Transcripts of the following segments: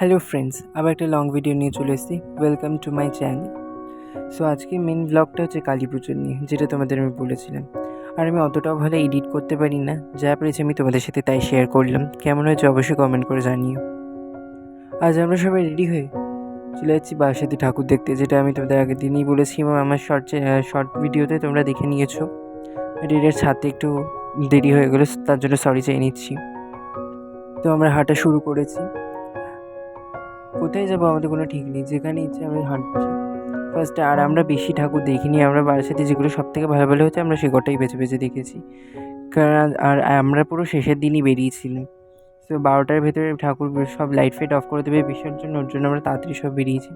Hello friends আবার একটা long video নিয়ে চলে এসেছি। Welcome to my channel so আজকে মেন ব্লগটা হচ্ছে কালী পুজোর নিয়ে, যেটা তোমাদের আমি বলেছিলাম। আর আমি অতটাও ভালো এডিট করতে পারি না, যা পেরেছি আমি তোমাদের সাথে তাই শেয়ার করলাম। কেমন হয়েছে অবশ্যই কমেন্ট করে জানিও। আজ আমরা সবাই রেডি হয়ে চলে যাচ্ছি বাসাতে ঠাকুর দেখতে, যেটা আমি তোমাদের আগের দিনই বলেছি এবং আমার শর্ট শর্ট ভিডিওতে তোমরা দেখে নিয়েছো। এটার ছাড়তে একটু দেরি হয়ে গেলো, তার জন্য সরি চেয়ে নিচ্ছি তো আমরা হাঁটা শুরু করেছি। কোথায় যাব আমাদের কোনো ঠিক নেই, যেখানে ইচ্ছে আমরা হাঁটছি ফার্স্টে আর আমরা বেশি ঠাকুর দেখিনি, আমরা বারাসাতে যেগুলো সব থেকে ভালো ভালো হচ্ছে আমরা সেগুলোটাই বেছে বেছে দেখেছি। কারণ আর আমরা পুরো শেষের দিনই বেরিয়েছিলাম। তো বারোটার ভেতরে ঠাকুর সব লাইট ফাইট অফ করে দেবে, বিসর্জন ওর জন্য আমরা তাড়াতাড়ি সব বেরিয়েছি।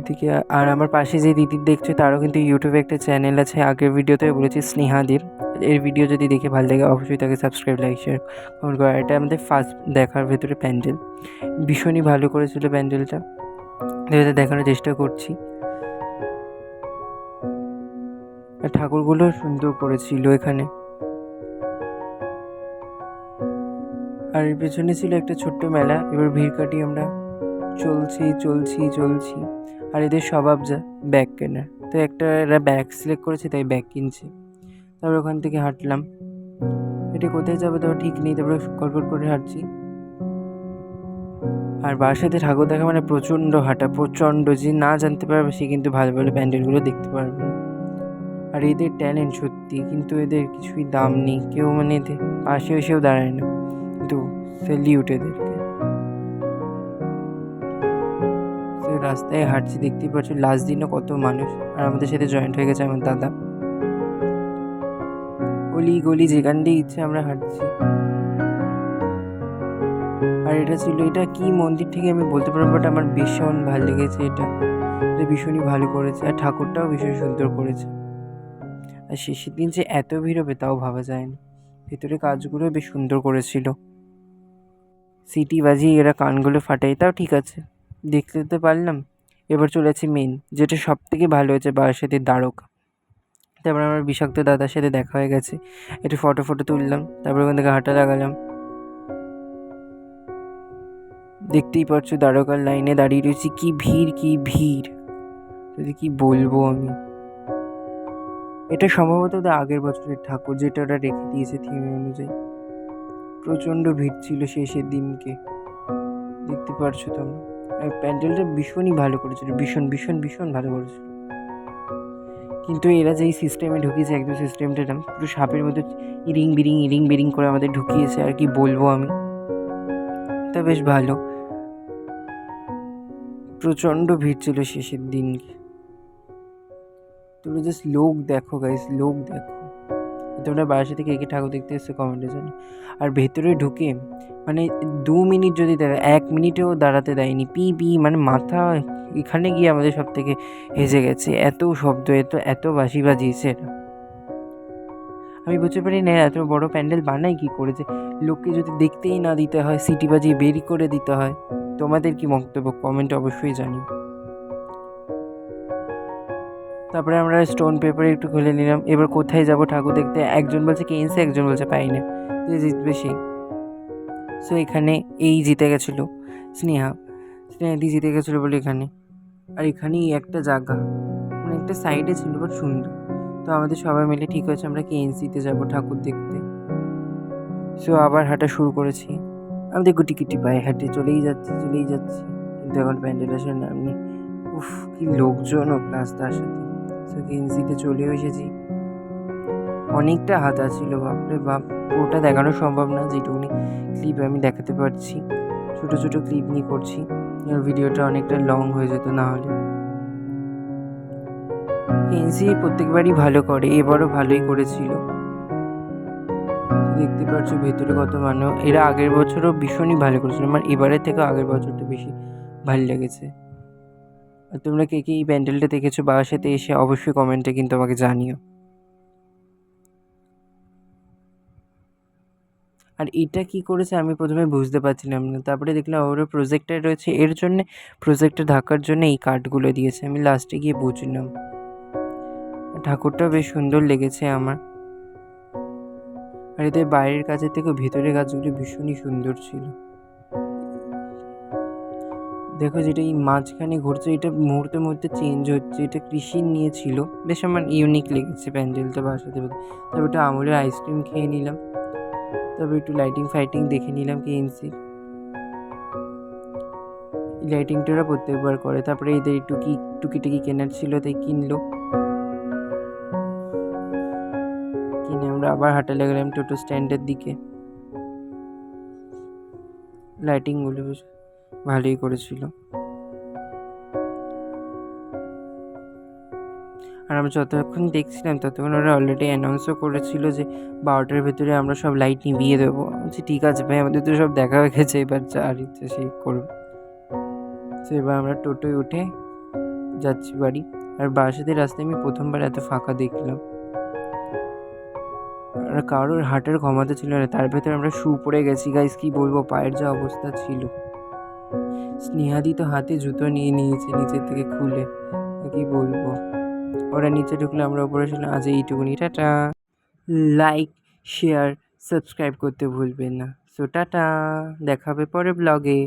এদিকে আর আমার পাশে যে দিদির দেখছ, তারও কিন্তু ইউটিউবে একটা চ্যানেল আছে। আগের ভিডিওতে বলেছি স্নেহাদির। এর ভিডিও যদি দেখে ভালো লাগে, অবশ্যই তাকে সাবস্ক্রাইব লাইক শেয়ার কমেন্ট করা এটা আমাদের ফার্স্ট দেখার ভেতরে প্যান্ডেল। ভীষণই ভালো করেছিল প্যান্ডেলটা। দেখানোর চেষ্টা করছি। আর ঠাকুরগুলো সুন্দর করেছিল এখানে। আর এর পেছনে ছিল একটা ছোট্ট মেলা। এবার ভিড় কাটিয়ে আমরা চলছি চলছি চলছি। আর এদের স্বভাব যা ব্যাগ কেনার তো একটা এরা ব্যাগ সিলেক্ট করেছে, তাই ব্যাগ কিনছে। তারপর ওখান থেকে হাঁটলাম। এটা কোথায় যাবে তো ঠিক নেই, তারপরে কটকট করে হাঁটছি। আর বাসাতে ঠাকুর দেখা মানে প্রচণ্ড হাঁটা, প্রচণ্ড যে না জানতে পারবে সে কিন্তু ভালো ভালো প্যান্ডেলগুলো দেখতে পারবে আর এদের ট্যালেন্ট সত্যি, কিন্তু এদের কিছুই দাম নেই। কেউ মানে এদের পাশে এসেও দাঁড়ায় না। কিন্তু সেলিউট এদেরকে। রাস্তায় হাঁটছি, দেখতেই পাচ্ছ লাস্ট দিনও কত মানুষ। আর আমাদের সাথে জয়েন্ট হয়ে গেছে আমার দাদা। গলি গলি, যেখান দিয়ে ইচ্ছে আমরা হাঁটছি। আর এটা ছিল, এটা কি মন্দির থেকে আমি বলতে পারব বাট আমার ভীষণ ভালো লেগেছে এটা। এটা ভীষণই ভালো করেছে, আর ঠাকুরটাও ভীষণ সুন্দর করেছে। আর শেষের দিন যে এত ভিড় হবে তাও ভাবা যায় না ভেতরে কাজগুলো বেশ সুন্দর করেছিল। সিটি বাজিয়ে এরা কানগুলো ফাটাই তাও ঠিক আছে। দেখতে পারলাম। এবার চলে যাচ্ছি মেন যেটা সব থেকে ভালো হয়েছে বারাসাতির দ্বারকা। তারপর আমার বিষাক্ত দাদার সাথে দেখা হয়ে গেছে। একটু ফটো ফটো তুললাম, তারপর ওখান থেকে হাঁটা লাগালাম। দেখতেই পাচ্ছ দ্বারকার লাইনে দাঁড়িয়ে রয়েছি। কি ভিড় কি ভিড়। কি বলব আমি। এটা সম্ভবত আগের বছরের ঠাকুর যেটা ওরা রেখে দিয়েছে থিমে অনুযায়ী। প্রচণ্ড ভিড় ছিল শেষের দিনকে। দেখতে পারছ তোমরা। প্যান্ডেলটা ভীষণই ভালো করেছিল, ভীষণ ভীষণ ভীষণ ভালো করেছিল। কিন্তু এরা যেই সিস্টেমে ঢুকিয়েছে একদম সিস্টেমটা না পুরো সাপের মতো ইরিং, বিরিং ইরিং, বিরিং করে আমাদের ঢুকিয়েছে, আর কি বলব আমি। তা বেশ ভালো। প্রচণ্ড ভিড় ছিল শেষের দিন। তোমরা জাস্ট লোক দেখো গাইস লোক দেখো। তোমরা বাসা থেকে একে ঠাকুর দেখতে এসছো কমেন্টের জন্য। আর ভেতরে ঢুকে মানে দু মিনিট যদি দাঁড়ায়, এক মিনিটেও দাঁড়াতে দেয়নি। পি পি মানে মাথা এখানে গিয়ে আমাদের সব থেকে হেসে গেছে। এত শব্দ, এত এত বাঁশি বাজিয়েছে এটা আমি বুঝতে পারি না, এত বড় প্যান্ডেল বানায় কী করেছে লোককে যদি দেখতেই না দিতে হয়, সিটি বাজিয়ে বেরি করে দিতে হয়। তোমাদের কি বক্তব্য কমেন্ট অবশ্যই জানি তারপরে আমরা স্টোন পেপারে একটু খুলে নিলাম। এবার কোথায় যাব ঠাকুর দেখতে? একজন বলছে কেনসে একজন বলছে পাই না যে জিতবে সেই সো এখানে এই জিতে গেছিল, স্নেহা। স্নেহাদি জিতে গেছিল বলে এখানে। আর এখানেই একটা জায়গা। মানে একটা সাইডে ছিল বাট সুন্দর। তো আমাদের সবাই মিলে ঠিক হয়েছে, আমরা কেএনসিতে যাব ঠাকুর দেখতে। সো আবার হাঁটা শুরু করেছি। আমাদের গুটি গুটি পায়ে হাঁটে চলেই যাচ্ছি চলেই যাচ্ছি। কিন্তু এখন প্যান্ডেল আসার নাম উফ, কি লোকজন ও প্লাস সাথে। সো কেএনসিতে চলেও এসেছি। অনেকটা হাতা ছিল, বাপরে বাপ। ওটা দেখানো সম্ভব না যেটুকুনি ক্লিপ আমি দেখাতে পারছি। ছোটো ছোটো ক্লিপ নিয়ে করছি। ভিডিওটা অনেকটা লং হয়ে যেত না হলে। এনসি প্রত্যেকবারই ভালো করে, এবারও ভালোই করেছিল। দেখতে পাচ্ছ ভেতরে কত মানুষ। এরা আগের বছরও ভীষণই ভালো করেছিল আমার এবারের থেকে আগের বছরটা বেশি ভালো লেগেছে। তোমরা কে কে এই প্যান্ডেলটা দেখেছ সাথে এসে অবশ্যই কমেন্টে কিন্তু আমাকে জানিও। আর এটা কি করেছে আমি প্রথমে বুঝতে পারছিলাম না। তারপরে দেখলাম ওর প্রজেক্টার রয়েছে, এর জন্যে প্রজেক্টটা ঢাকার জন্য এই কার্ডগুলো দিয়েছে। আমি লাস্টে গিয়ে বুঝলাম। ঠাকুরটাও বেশ সুন্দর লেগেছে আমার। আর এদের বাইরের কাজের থেকে ভেতরের কাজগুলো ভীষণই সুন্দর ছিল। দেখো যেটা এই মাঝখানে ঘুরছে, এটা মুহূর্তে মুহূর্তে চেঞ্জ হচ্ছে, এটা কৃষির নিয়ে ছিল। বেশ আমার ইউনিক লেগেছে প্যান্ডেলটা বাসাতে তারপর একটু আমুলের আইসক্রিম খেয়ে নিলাম। তারপর একটু লাইটিং ফাইটিং দেখে নিলাম কেএনসি লাইটিংটা প্রত্যেকবার করে। তারপরে এদের একটু কি টুকিটাকি কেনার ছিল, তাই কিনলো। কিনে আমরা আবার হাঁটা গেলাম টোটো স্ট্যান্ডের দিকে। লাইটিংগুলো বেশ ভালোই করেছিল। আর আমরা যতক্ষণ দেখছিলাম, ততক্ষণ ওরা অলরেডি অ্যানাউন্সও করেছিল যে বারোটার ভেতরে আমরা সব লাইট নিভিয়ে দেবো। বলছি, ঠিক আছে ভাই, আমাদের তো সব দেখা হয়ে গেছে, এবার যার ইচ্ছে সেই করব তো এবার আমরা টোটোয় উঠে যাচ্ছি বাড়ি। আর বাসাদের রাস্তায় আমি প্রথমবার এত ফাঁকা দেখলাম। আর কারোর হাটের ক্ষমতা ছিল না, তার ভেতরে আমরা শু পড়ে গেছি। গাইস কি বলব, পায়ের যা অবস্থা ছিল। স্নেহাদি তো হাতে জুতো নিয়ে নিয়েছে নিচের থেকে খুলে। কি বলব? ওরা নিচে ঢুকলে আমরা ওপরে ছিলাম আজ এইটুকুনি। টাটা। লাইক শেয়ার সাবস্ক্রাইব করতে ভুলবেন না। So tata. দেখাবে পরে ব্লগে